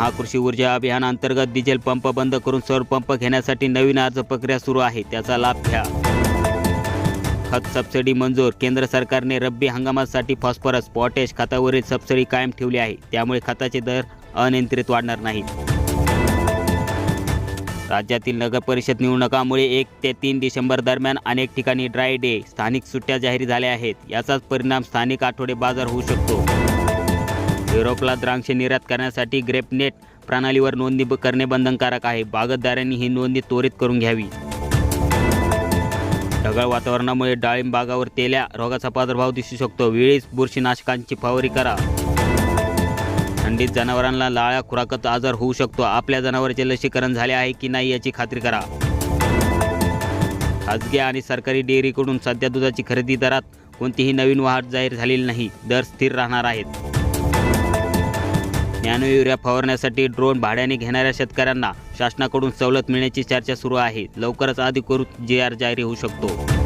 महाकृषी ऊर्जा अभियानांतर्गत diesel pump बंद करून सौर पंप घेण्यासाठी नवीन अर्ज प्रक्रिया सुरू आहे. त्याचा लाभ घ्या. खत सबसिडी मंजूर. केंद्र सरकारने रब्बी हंगामासाठी फॉस्फरस पॉटेश खतावरील सबसिडी कायम ठेवली आहे. त्यामुळे खताचे दर अनियंत्रित वाढणार नाहीत. राज्यातील नगरपरिषद निवडणुकामुळे एक ते तीन डिसेंबर दरम्यान अनेक ठिकाणी ड्राय डे स्थानिक सुट्ट्या जाहीर झाल्या आहेत. याचाच परिणाम स्थानिक आठवडे बाजार होऊ शकतो. युरोपला द्राक्षे निर्यात करण्यासाठी ग्रेपनेट प्रणालीवर नोंदणी करणे बंधनकारक आहे. बागतदारांनी ही नोंदणी त्वरित करून घ्यावी. ढगाळ वातावरणामुळे डाळिंब बागावर तेल्या रोगाचा प्रादुर्भाव दिसू शकतो. वेळीच बुरशीनाशकांची फवारणी करा. थंडीत जनावरांना लाळ्या खुराकत आजार होऊ शकतो. आपल्या जनावरांचे लसीकरण झाले आहे की नाही याची खात्री करा. खाजगी आणि सरकारी डेअरीकडून सध्या दुधाची खरेदी दरात कोणतीही नवीन वाढ जाहीर झालेली नाही. दर स्थिर राहणार आहेत. नॅनो युरिया फवारण्यासाठी ड्रोन भाड्याने घेणाऱ्या शेतकऱ्यांना शासनाकडून सवलत मिळण्याची चर्चा सुरू आहे. लवकरच अधिकृत जी आर जारी होऊ शकतो.